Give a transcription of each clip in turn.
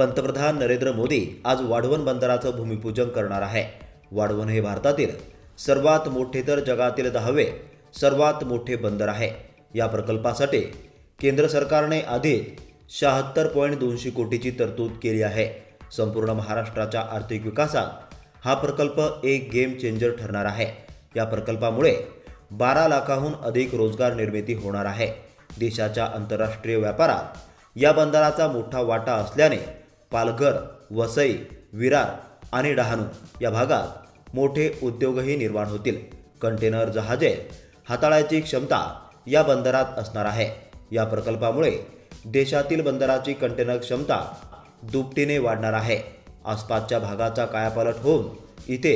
पंतप्रधान नरेंद्र मोदी आज वाढवण बंदराचं भूमिपूजन करणार आहे. वाढवण हे भारतातील सर्वात मोठे तर जगातील दहावे सर्वात मोठे बंदर आहे. या प्रकल्पासाठी केंद्र सरकारने आधी शहात्तर पॉईंट दोनशे कोटीची तरतूद केली आहे. संपूर्ण महाराष्ट्राच्या आर्थिक विकासात हा प्रकल्प एक गेम चेंजर ठरणार आहे. या प्रकल्पामुळे बारा लाखाहून अधिक रोजगार निर्मिती होणार आहे. देशाच्या आंतरराष्ट्रीय व्यापारात या बंदराचा मोठा वाटा असल्याने पालघर वसई विरार आणि डहाणू या भागात मोठे उद्योगही निर्माण होतील. कंटेनर जहाजे हाताळायची क्षमता या बंदरात असणार आहे. या प्रकल्पामुळे देशातील बंदराची कंटेनर क्षमता दुपटीने वाढणार आहे. आसपासच्या भागाचा कायापालट होऊन इथे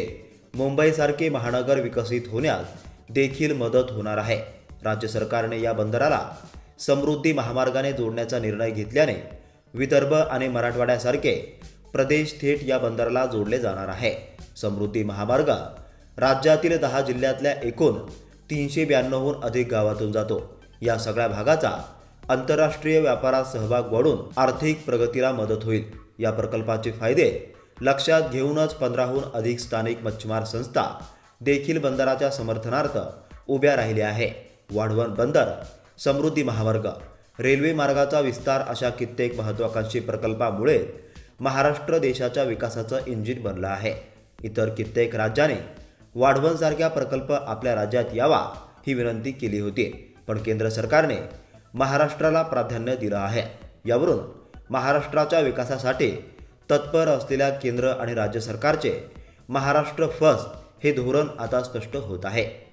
मुंबईसारखे महानगर विकसित होण्यास देखील मदत होणार आहे. राज्य सरकारने या बंदराला समृद्धी महामार्गाने जोडण्याचा निर्णय घेतल्याने विदर्भ आणि मराठवाड्यासारखे प्रदेश थेट या बंदराला जोडले जाणार आहे. समृद्धी महामार्ग राज्यातील दहा जिल्ह्यातल्या एकूण तीनशे ब्याण्णवहून अधिक गावातून जातो. या सगळ्या भागाचा आंतरराष्ट्रीय व्यापारात सहभाग वाढून आर्थिक प्रगतीला मदत होईल. या प्रकल्पाचे फायदे लक्षात घेऊनच पंधराहून अधिक स्थानिक मच्छीमार संस्था देखील बंदराच्या समर्थनार्थ उभ्या राहिल्या आहे. वाढवण बंदर समृद्धी महामार्ग रेल्वे मार्गाचा विस्तार अशा कित्येक महत्त्वाकांक्षी प्रकल्पामुळे महाराष्ट्र देशाच्या विकासाचं इंजिन बनलं आहे. इतर कित्येक राज्याने वाढवणसारख्या प्रकल्प आपल्या राज्यात यावा ही विनंती केली होती. पण केंद्र सरकारने महाराष्ट्राला प्राधान्य दिलं आहे. यावरून महाराष्ट्राच्या विकासासाठी तत्पर असलेल्या केंद्र आणि राज्य सरकारचे महाराष्ट्र फर्स्ट हे धोरण आता स्पष्ट होत आहे.